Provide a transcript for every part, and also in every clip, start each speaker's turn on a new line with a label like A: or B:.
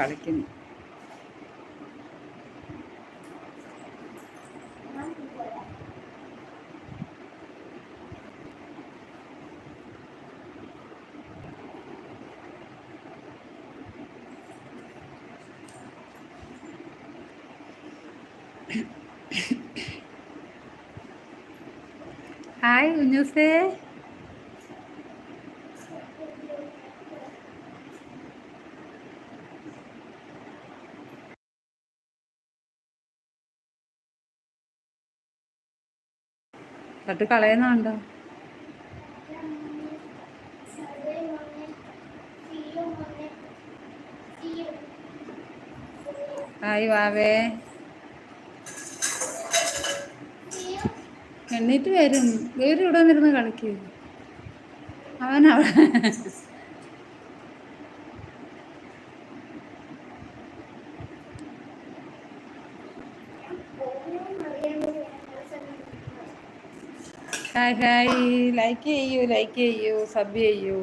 A: കളിക്കുന്നു ഹായ് കുഞ്ഞൂസേ തട്ട് കളയുന്നുണ്ടോ ആയി വാവേ എണ്ണീറ്റ് വരും വേറെ ഇവിടെ വന്നിരുന്ന് കളിക്കും അവനവിടെ ഹായ് ലൈക്ക് ചെയ്യൂ ലൈക്ക് ചെയ്യൂ സബ് ചെയ്യൂ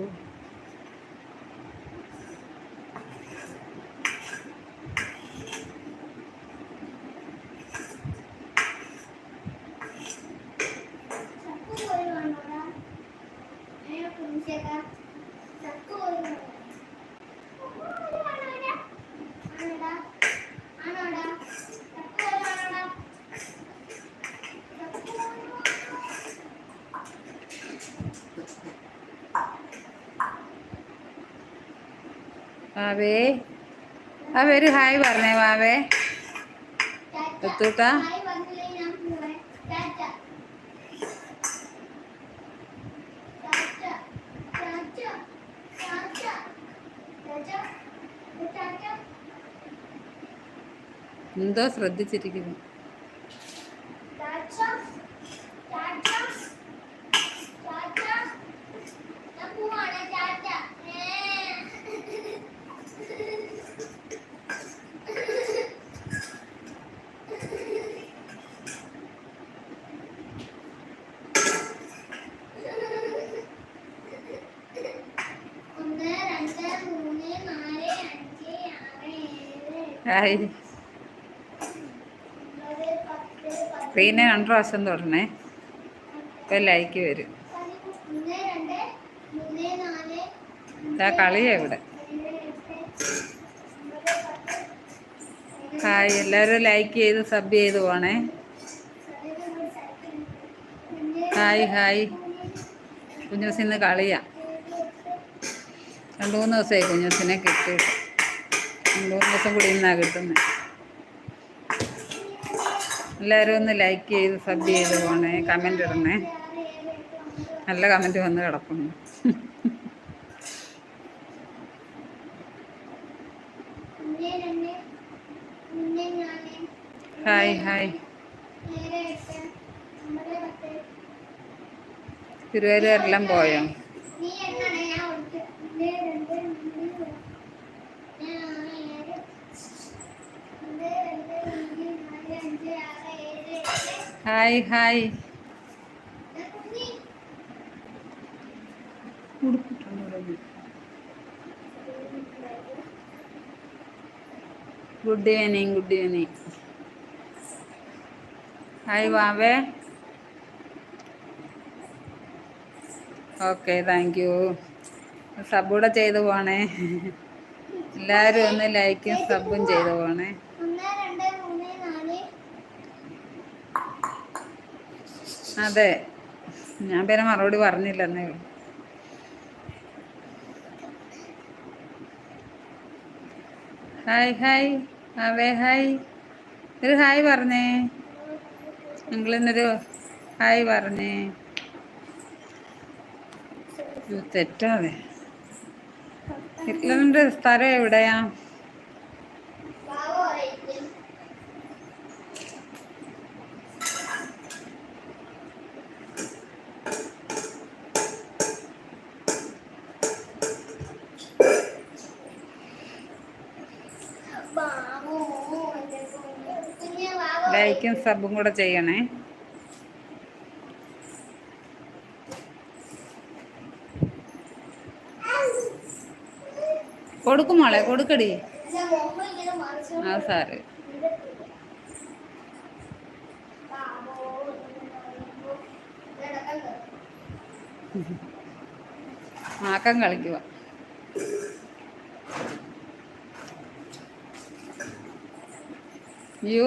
A: വാവേ ആ പേര് ഹായ് പറഞ്ഞേ വാവേ എത്തൂട്ടാ എന്തോ ശ്രദ്ധിച്ചിരിക്കുന്നു ഹായ് സ്ക്രീനെ രണ്ട് പ്രാവശ്യം തൊടണേ ഇപ്പൊ ലൈക്ക് വരും ഇതാ കളിയാ ഇവിടെ ഹായ് എല്ലാവരും ലൈക്ക് ചെയ്ത് സബ് ചെയ്ത് പോണേ ഹായ് ഹായ് കുഞ്ഞൂസിന്ന് കളിയാ രണ്ടു മൂന്ന് ദിവസമായി കുഞ്ഞൂസിനെ കിട്ടിയിട്ട് ദിവസം കൂടി ഇന്നാ കിട്ടുന്നത് എല്ലാവരും ഒന്ന് ലൈക്ക് ചെയ്ത് സബ് ചെയ്ത് പോണേ കമൻ്റ് ഇടണേ നല്ല കമൻറ്റ് വന്ന് കിടക്കുന്നു ഹായ് ഹായ് തിരുവരുവരെല്ലാം പോയോ hi hi good evening good evening hi വാവേ ഓക്കെ താങ്ക് യു സബ് കൂടെ ചെയ്തു പോണേ എല്ലാവരും ഒന്ന് ലൈക്കും സബും ചെയ്തു പോണേ അതെ ഞാൻ പിന്നെ മറുപടി പറഞ്ഞില്ല എന്നേ ഹായ് ഹായ് അവേ ഹായ് ഒരു ഹായ് പറഞ്ഞേ നിങ്ങളിന്നൊരു ഹായ് പറഞ്ഞേ തെറ്റാതെ ഹിറ്റ്ലറിൻ്റെ സ്ഥലം എവിടെയാ സബും കൂടെ ചെയ്യണേ കൊടുക്കും മോളെ കൊടുക്കടി ആ സാറ് ആക്കം കളിക്കുക അയ്യോ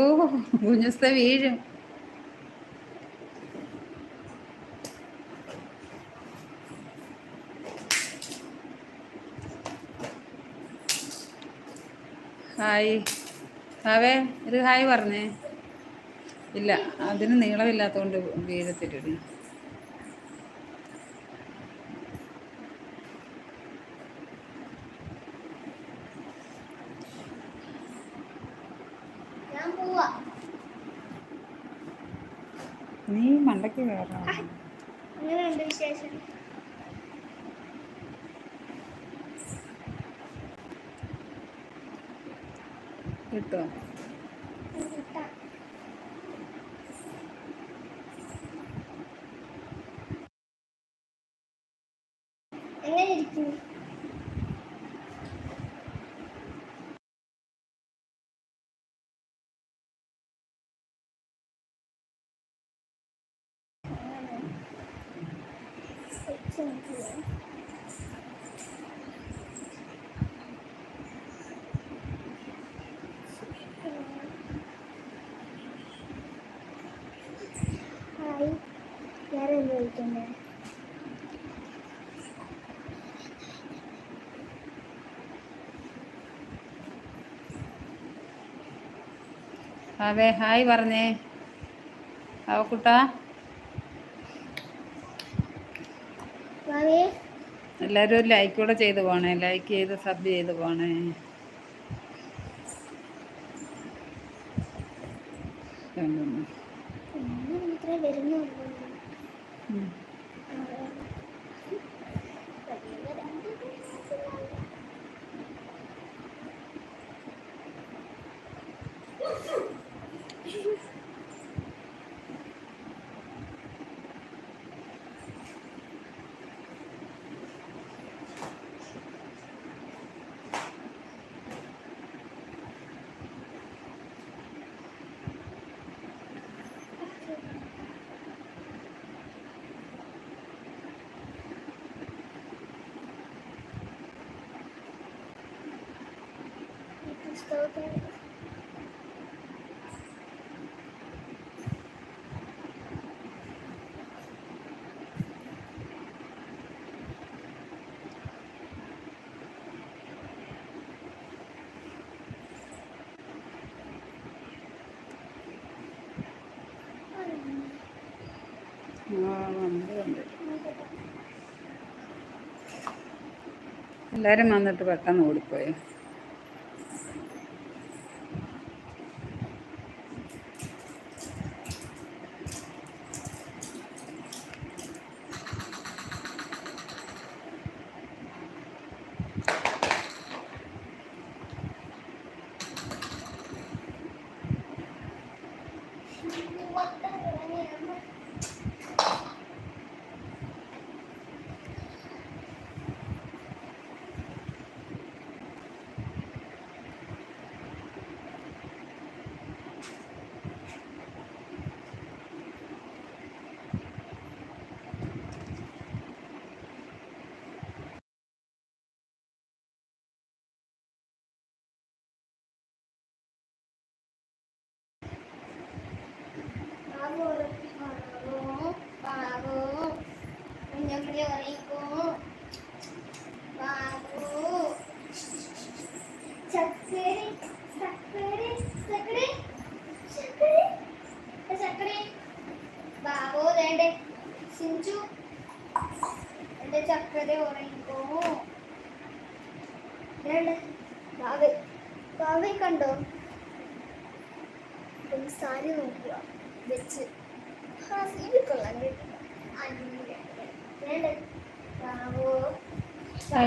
A: കുഞ്ഞുസ്ത വീഴും ഹായ് അവേ ഒരു ഹായ് പറഞ്ഞേ ഇല്ല അതിന് നീളമില്ലാത്തതുകൊണ്ട് വീഴത്തില്ലടി നീ മണ്ടക്ക് കയറണം അങ്ങനെയുണ്ട് കിട്ടുമോ തന്നെ അവേ ഹായ് പറഞ്ഞേ അവക്കുട്ട എല്ലാവരും ലൈക്ക് കൂടെ ചെയ്ത് പോണേ ലൈക്ക് ചെയ്ത് സബ് ചെയ്ത് പോണേ എല്ലാരും വന്നിട്ട് പെട്ടെന്ന് ഓടിപ്പോയി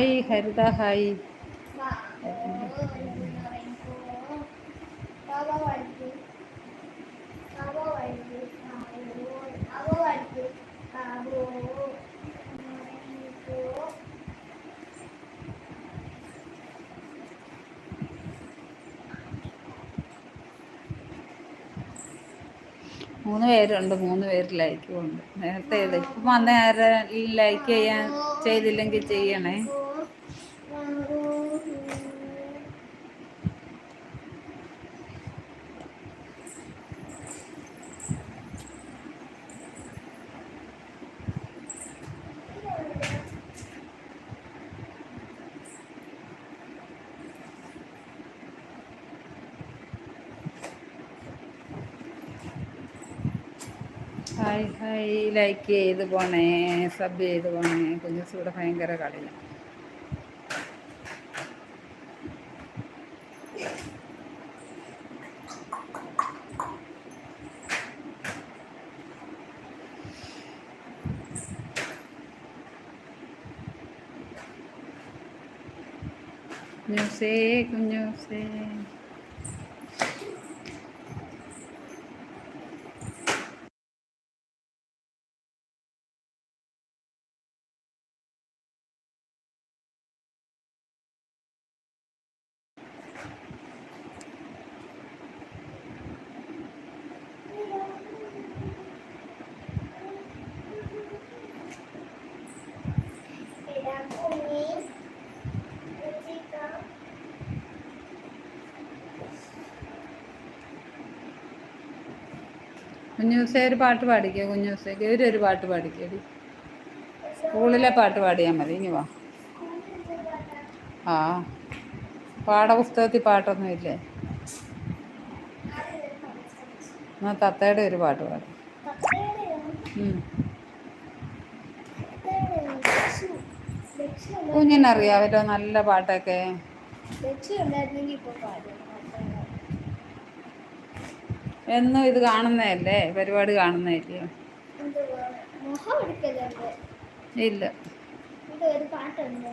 A: ഹായ് ഹരിത ഹായ് മൂന്ന് പേരുണ്ട് മൂന്ന് പേര് ലൈക്കും ഉണ്ട് നേരത്തെ ലൈക്ക് വന്ന ആരെ ലൈക്ക് ചെയ്യാൻ ചെയ്തില്ലെങ്കിൽ ചെയ്യണേ ഹായ് ഹായ് ലൈക്ക് ചെയ്ത് പോണേ സബ് ചെയ്ത് പോണേ കുഞ്ഞസ് ഇവിടെ ഭയങ്കര കളിയാണ് കുഞ്ഞുസേ കുഞ്ഞുസേ
B: ഉണ്ണീസ് രുചിക
A: ഒരു പാട്ട് പാടിക്കുക കുഞ്ഞൂസേ ഗൗരി ഒരു പാട്ട് പാടിക്കടി സ്കൂളിലെ പാട്ട് പാടിയാൽ മതി ഇനി വാ ആ പാഠപുസ്തകത്തിൽ പാട്ടൊന്നും ഇല്ലേ എന്നാ തത്തയുടെ ഒരു പാട്ട് പാടും കുഞ്ഞിനറിയാവല്ലോ നല്ല പാട്ടൊക്കെ എന്നും ഇത് കാണുന്നതല്ലേ പരിപാട് കാണുന്നതല്ലേ ഇല്ല ഒരു പാട്ടുണ്ട്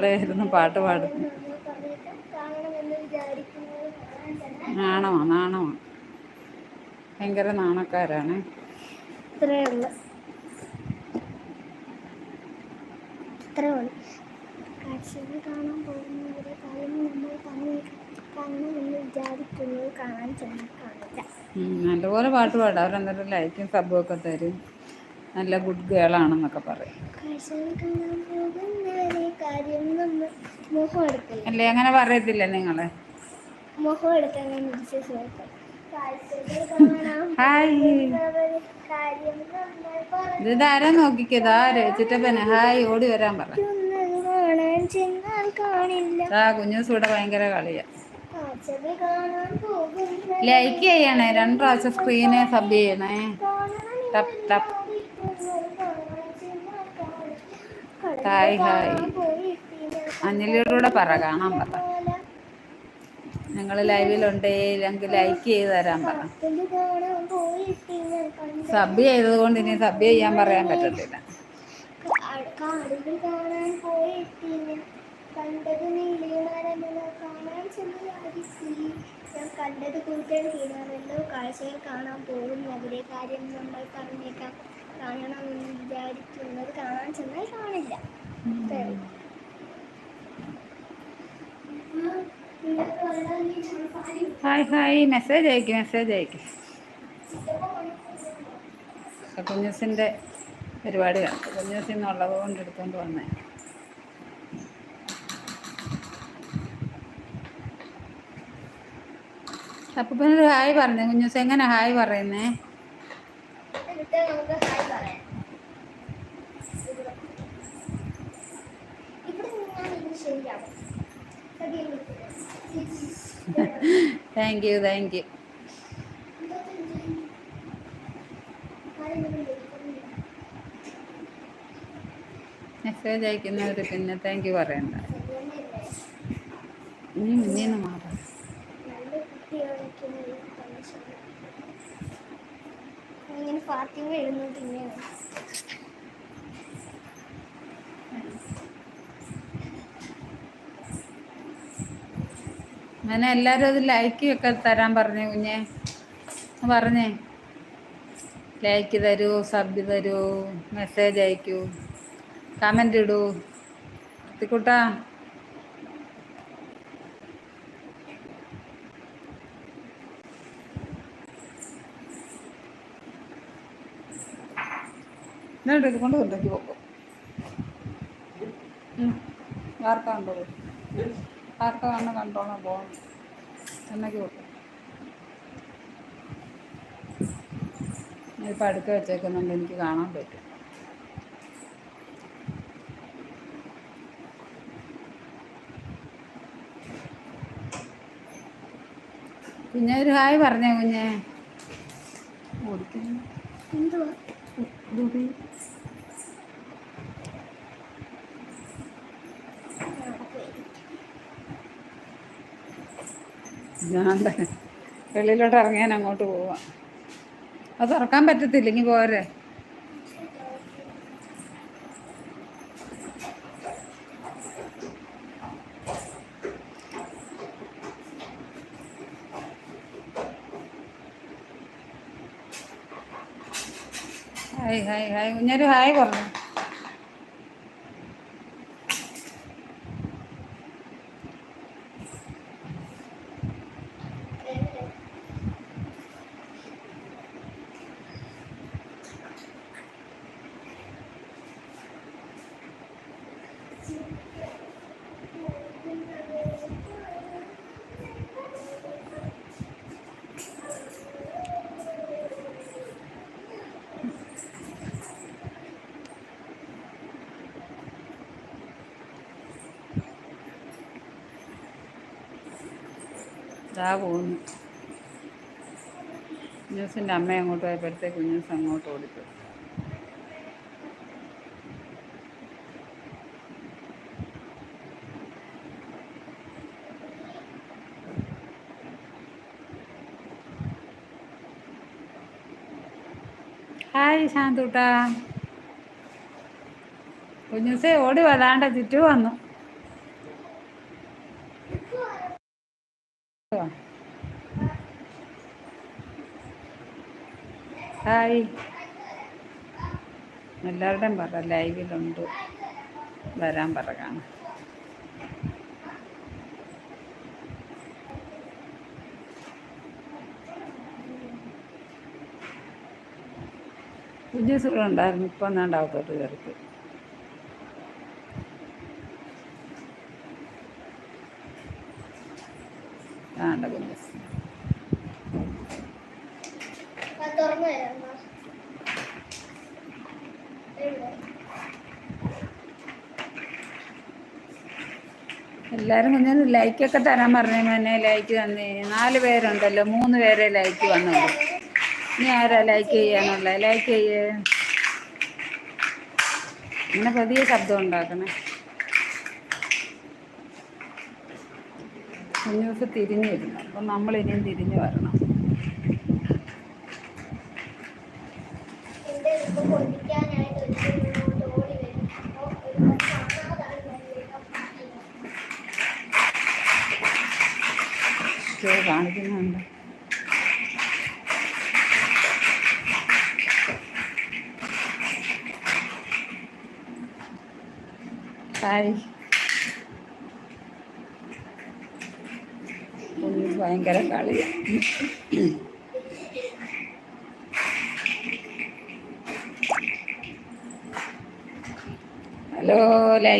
A: മോളെ ഇരുന്ന് പാട്ട് പാടും നാണമാ നാണമാ ഭയങ്കര നാണക്കാരാണ്
B: കാണാൻ പോകുന്നവരെ
A: നമ്മൾ നല്ലപോലെ പാട്ട് പാടാം അവരെന്തായാലും ലൈക്കും സബ്ബും ഒക്കെ തരും നല്ല ഗുഡ് ഗേൾ ആണെന്നൊക്കെ പറയും അല്ലേ അങ്ങനെ പറയത്തില്ല നിങ്ങള് ഇതാരാ നോക്കിക്കതാ രചിറ്റപ്പനെ ഹായ് ഓടി വരാൻ പറ ആ കുഞ്ഞു സൂടെ ഭയങ്കര കളിയാ ലൈക്ക് ചെയ്യണേ രണ്ടു പ്രാവശ്യം സ്ക്രീനെ സബ് ചെയ്യണേ ടപ്പ് ടപ്പ് ഹായ് ഹായ് അഞ്ജലിയോടുകൂടെ പറ കാണാൻ പറ ഞങ്ങൾ ലൈവിലുണ്ടെങ്കിൽ ലൈക്ക് ചെയ്ത് തരാൻ പറ സബ് ചെയ്തത് കൊണ്ട് ഇനി സബ് ചെയ്യാൻ പറയാൻ പറ്റത്തില്ല കണ്ടത് നീലിമാരെന്നോ കാണാൻ ഞാൻ കൂട്ടുകൾ തീരാറല്ലോ കാഴ്ചകൾ കാണാൻ പോകുന്നവരെ കാര്യം നമ്മൾ പറഞ്ഞേക്കാം കാണണമെന്ന് വിചാരിക്കുന്നത് കാണാൻ ചെന്നാൽ കാണില്ല ഹായ് ഹായ് മെസ്സേജ് അയക്ക് മെസ്സേജ് അയക്ക് കുഞ്ഞസിൻ്റെ പരിപാടി കാണും കുഞ്ഞസിൽ നിന്നുള്ളത് കൊണ്ട് എടുത്തുകൊണ്ട് വന്നേ പിന്നെ ഹായ് പറഞ്ഞു കുഞ്ഞുസ് എങ്ങനെ ഹായ് പറയുന്നേ നമുക്ക് hi thank you thank you message അയക്കുന്നവർ പിന്നെ താങ്ക് യു പറയണ്ട നീ മുന്നേ മാറും എല്ലാരും അത് ലൈക്ക് ഒക്കെ തരാൻ പറഞ്ഞു കുഞ്ഞെ പറഞ്ഞേ ലൈക്ക് തരൂ സബ് തരൂ മെസ്സേജ് അയക്കൂ കമൻ്റ് ഇടൂ എത്തിക്കൂട്ടാ കൊണ്ട് ഉണ്ടാക്കി പോകും ആർക്കാണ്ടോ ആർക്കാണ് കണ്ടോളാം പോകണം എന്നൊക്കെ കൊടുക്കും ഇപ്പം അടുക്ക വെച്ചേക്കുന്നുണ്ട് എനിക്ക് കാണാൻ പറ്റും പിന്നെ ഒരു ഹായ് പറഞ്ഞേ കുഞ്ഞേ എന്തുവാ ഞാൻ വെളിയിലോട്ട് ഇറങ്ങിയാൻ അങ്ങോട്ട് പോവാം അത് തുറക്കാൻ പറ്റത്തില്ലെങ്കിൽ പോരെ ഹായ് ഹായ് ഹായ് ഞാനൊരു ഹായ് പറഞ്ഞു ഇതാ പോകുന്നു കുഞ്ഞൂസിൻ്റെ അമ്മ അങ്ങോട്ട് പോയപ്പോഴത്തേക്ക് കുഞ്ഞൂസ് അങ്ങോട്ട് ഓടിപ്പോയി ഹായ് ശാന്തൂട്ടാ കുഞ്ഞൂസേ ഓടി വരാണ്ട ചുറ്റു വന്നു ഹായ് എല്ലാവരുടെയും പറ ലൈവിലുണ്ട് വരാൻ പറ കാണാം വിജയസുഖം ഉണ്ടായിരുന്നു ഇപ്പം എന്നാണ്ട് അകത്തോട്ട് കയറിപ്പോയി എല്ലാവരും ലൈക്ക് ഒക്കെ തരാൻ പറഞ്ഞു തന്നെ ലൈക്ക് തന്നേ നാല് പേരുണ്ടല്ലോ മൂന്ന് പേരെ ലൈക്ക് വന്നുള്ളൂ ഇനി ആരാ ലൈക്ക് ചെയ്യാനുള്ള ലൈക്ക് ചെയ്യേ ഇങ്ങനെ പുതിയ ശബ്ദം ഉണ്ടാക്കണേ കുഞ്ഞുക്ക് തിരിഞ്ഞിരുന്നു നമ്മൾ ഇനിയും തിരിഞ്ഞു വരണം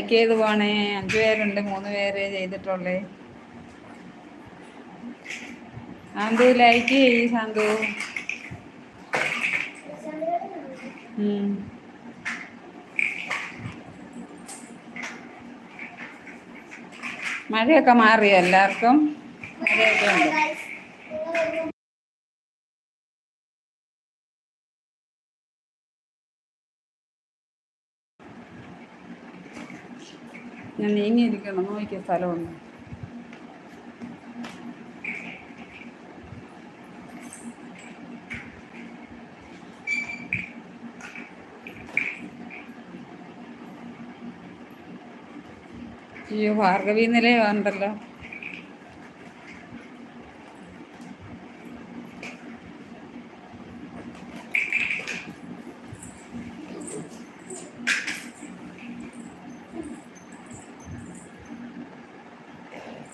A: ലൈക്ക് ചെയ്ത് പോണേ അഞ്ചു പേരുണ്ട് മൂന്ന് പേര് ചെയ്തിട്ടുള്ളേ സാന്തു ലൈക്ക് ചെയ്യ് സാന്തു മഴയൊക്കെ മാറിയോ എല്ലാവർക്കും മഴയൊക്കെ ഉണ്ട് ഞാൻ നീങ്ങിയിരിക്കണം നോക്കിയ സ്ഥലമൊന്നും അയ്യോ ഭാർഗവീ നിലയുണ്ടല്ലോ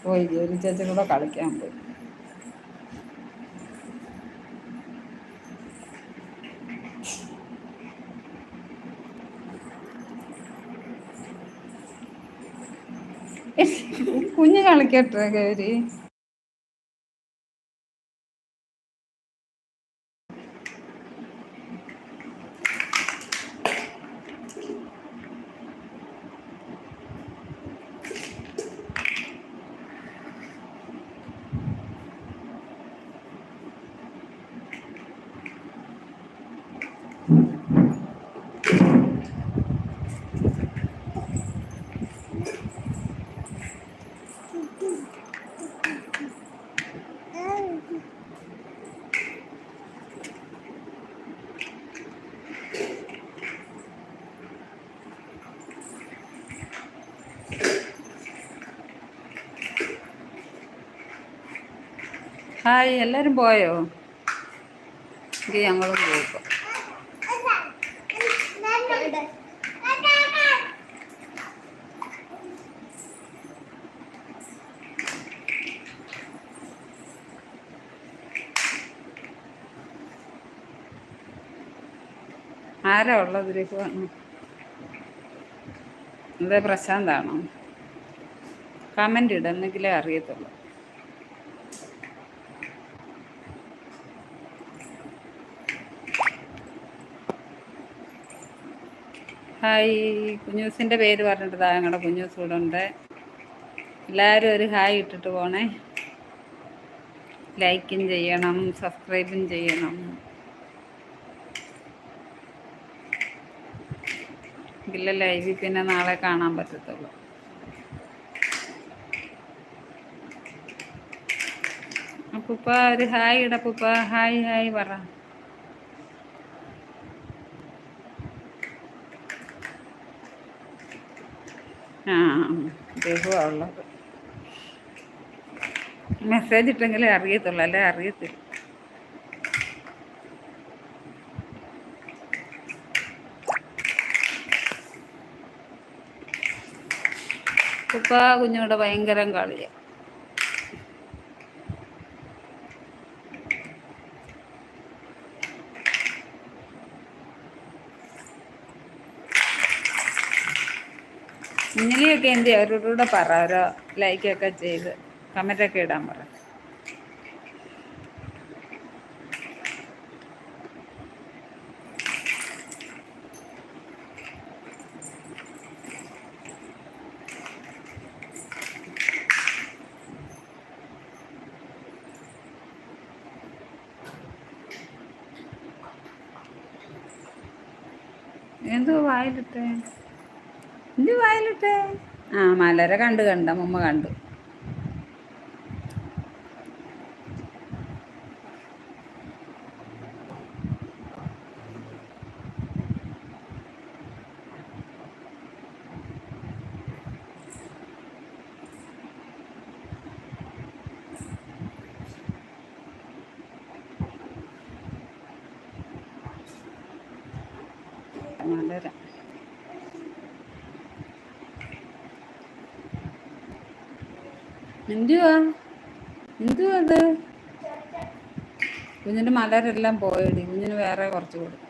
A: പോയി ജോലി ചേച്ചി കൂടെ കളിക്കാൻ പോയി കുഞ്ഞു കളിക്കട്ടെ ഗൗരി ഹായ് എല്ലാവരും പോയോ എങ്കിൽ ഞങ്ങളും പോയിപ്പോ ആരാ ഉള്ളതിലേക്ക് വന്നു എന്താ പ്രശാന്താണോ കമൻ്റ് ഇടുന്നെങ്കിലേ അറിയത്തുള്ളൂ ഹായ് കുഞ്ഞൂസിൻ്റെ പേര് പറഞ്ഞിട്ടതാ ഞങ്ങളുടെ കുഞ്ഞൂസ് കൂടെ ഉണ്ട് എല്ലാവരും ഒരു ഹായ് ഇട്ടിട്ട് പോണേ ലൈക്കും ചെയ്യണം സബ്സ്ക്രൈബും ചെയ്യണം ഇല്ല ലൈവിൽ പിന്നെ നാളെ കാണാൻ പറ്റത്തുള്ളൂ അപ്പൂപ്പ ഒരു ഹായ് ഇടപ്പൂപ്പ ഹായ് ഹായ് പറ ആ ഉള്ളത് മെസ്സേജ് ഇട്ടെങ്കിലേ അറിയത്തുള്ളൂ അല്ലേ അറിയത്തില്ല കുപ്പാ കുഞ്ഞുങ്ങളുടെ ഭയങ്കരം കളിയാണ് മതി അവരോടുകൂടെ പറ ഓരോ ലൈക്കൊക്കെ ചെയ്ത് കമൻറ്റൊക്കെ ഇടാൻ പറ എന്തോ വായിലിട്ടേ എന്ത് വായിലിട്ടേ ആ മലര കണ്ട് കണ്ട് അമ്മമ്മ കണ്ടു എന്തുവാ എന്തുവാ അത് കുഞ്ഞിൻ്റെ മലരെല്ലാം പോയടി കുഞ്ഞിന് വേറെ കുറച്ച് കൊടുക്കും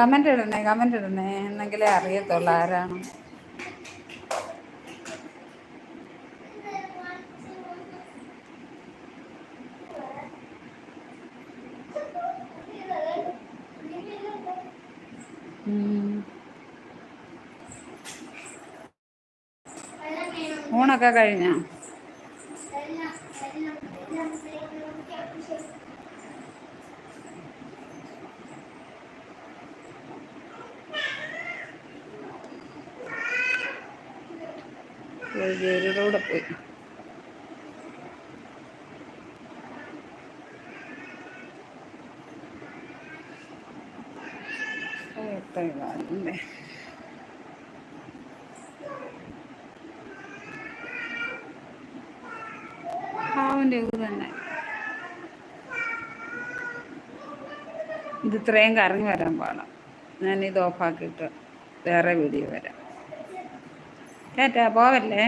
A: കമൻ്റ് ഇടണേ കമൻ്റ് ഇടണേ എന്നെങ്കിലേ അറിയത്തുള്ളൂ ആരാണ് ഊണൊക്കെ കഴിഞ്ഞോ വൈദ്യരുടെ കൂടെ പോയി ഇത് ഇത് ഇത്രയും കറങ്ങി വരാൻ പാടാം ഞാൻ ഇത് ഓഫാക്കിയിട്ട് വേറെ വീഡിയോ വരാം ടാറ്റ പോവല്ലേ